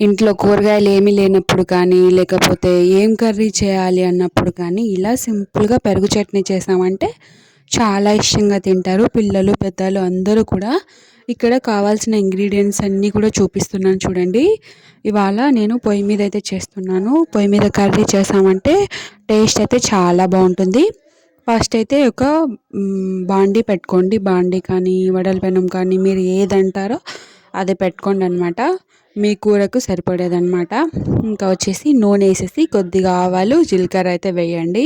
ఇంట్లో కూరగాయలు ఏమీ లేనప్పుడు కానీ లేకపోతే ఏం కర్రీ చేయాలి అన్నప్పుడు కానీ ఇలా సింపుల్గా పెరుగు చట్నీ చేసామంటే చాలా ఇష్టంగా తింటారు. పిల్లలు పెద్దలు అందరూ కూడా ఇక్కడ కావాల్సిన ఇంగ్రీడియంట్స్ అన్నీ కూడా చూపిస్తున్నాను చూడండి. ఇవాళ నేను పొయ్యి మీద అయితే చేస్తున్నాను. పొయ్యి మీద కర్రీ చేసామంటే టేస్ట్ అయితే చాలా బాగుంటుంది. ఫస్ట్ అయితే ఒక బాండీ పెట్టుకోండి. బాండీ కానీ వడల పెనం కానీ మీరు ఏదంటారో అదే పెట్టుకోండి అనమాట మీ కూరకు సరిపడేదన్నమాట ఇంకా వచ్చేసి నూనె వేసేసి కొద్దిగా ఆవాలు జీలకర్ర అయితే వేయండి.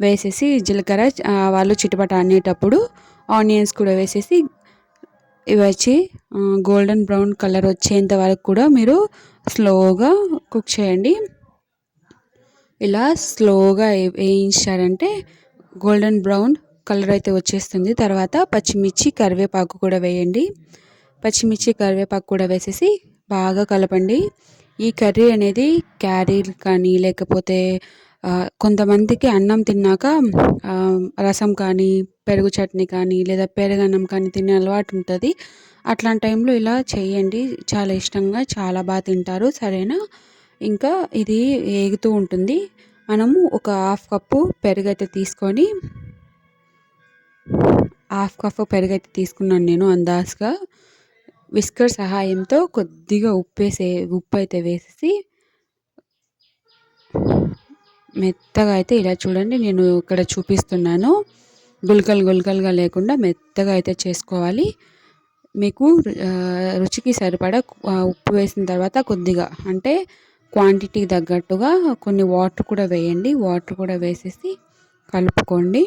వేసేసి జీలకర్ర ఆవాలు చిటపట అనేటప్పుడు ఆనియన్స్ కూడా వేసేసి ఇవి వచ్చి గోల్డెన్ బ్రౌన్ కలర్ వచ్చేంత వరకు కూడా మీరు స్లోగా కుక్ చేయండి. ఇలా స్లోగా వేయించారంటే గోల్డెన్ బ్రౌన్ కలర్ అయితే వచ్చేస్తుంది. తర్వాత పచ్చిమిర్చి కరివేపాకు కూడా వేయండి. పచ్చిమిర్చి కరివేపాకు కూడా వేసేసి బాగా కలపండి. ఈ కర్రీ అనేది క్యారీ కానీ లేకపోతే కొంతమందికి అన్నం తిన్నాక రసం కానీ పెరుగు చట్నీ కానీ లేదా పెరుగన్నం కానీ తినే అలవాటు ఉంటుంది. అట్లాంటి టైంలో ఇలా చేయండి. చాలా ఇష్టంగా చాలా బాగా తింటారు. సరేనా? ఇంకా ఇది ఏగుతూ ఉంటుంది. మనము ఒక హాఫ్ కప్పు పెరుగైతే తీసుకొని హాఫ్ కప్పు పెరుగైతే తీసుకున్నాను నేను అందాస్గా విస్కర్ సహాయంతో కొద్దిగా ఉప్పు వేసే ఉప్పు అయితే వేసేసి మెత్తగా అయితే ఇలా చూడండి నేను ఇక్కడ చూపిస్తున్నాను. గుల్కలు గుల్కలుగా లేకుండా మెత్తగా అయితే చేసుకోవాలి. మీకు రుచికి సరిపడా ఉప్పు వేసిన తర్వాత కొద్దిగా అంటే క్వాంటిటీ తగ్గట్టుగా కొన్ని వాటర్ కూడా వేయండి. వాటర్ కూడా వేసేసి కలుపుకోండి.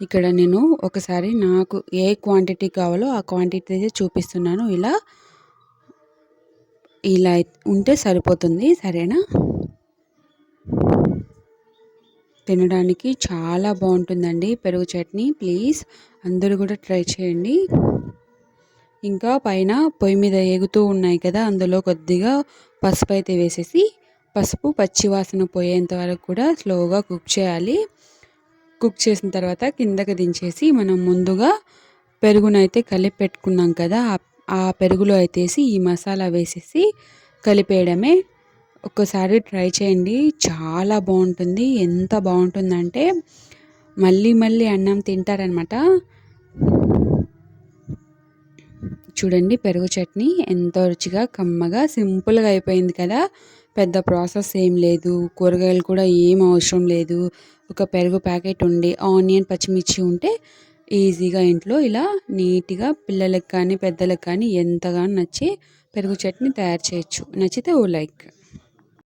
ఇక్కడ నేను ఒకసారి నాకు ఏ క్వాంటిటీ కావాలో ఆ క్వాంటిటీ అయితే చూపిస్తున్నాను. ఇలా ఇలా ఉంటే సరిపోతుంది. సరేనా? తినడానికి చాలా బాగుంటుందండి పెరుగు చట్నీ. ప్లీజ్ అందరూ కూడా ట్రై చేయండి. ఇంకా పైన పొయ్యి మీద ఎగుతూ ఉన్నాయి కదా అందులో కొద్దిగా పసుపు అయితే వేసేసి పసుపు పచ్చివాసన పోయేంత వరకు కూడా స్లోగా కుక్ చేయాలి. కుక్ చేసిన తర్వాత కిందకి దించేసి మనం ముందుగా పెరుగునైతే కలిపి పెట్టుకున్నాం కదా ఆ పెరుగులో అయితే ఈ మసాలా వేసేసి కలిపేయడమే. ఒక్కసారి ట్రై చేయండి చాలా బాగుంటుంది. ఎంత బాగుంటుందంటే మళ్ళీ మళ్ళీ అన్నం తింటారనమాట. చూడండి పెరుగు చట్నీ ఎంతో రుచిగా కమ్మగా సింపుల్గా అయిపోయింది కదా. పెద్ద ప్రాసెస్ ఏం లేదు. కూరగాయలు కూడా ఏం అవసరం లేదు. ఒక పెరుగు ప్యాకెట్ ఉండి ఆనియన్ పచ్చిమిర్చి ఉంటే ఈజీగా ఇంట్లో ఇలా నీట్గా పిల్లలకు కానీ పెద్దలకు కానీ ఎంతగానో నచ్చి పెరుగు చట్నీ తయారు చేయొచ్చు. నచ్చితే ఓ లైక్.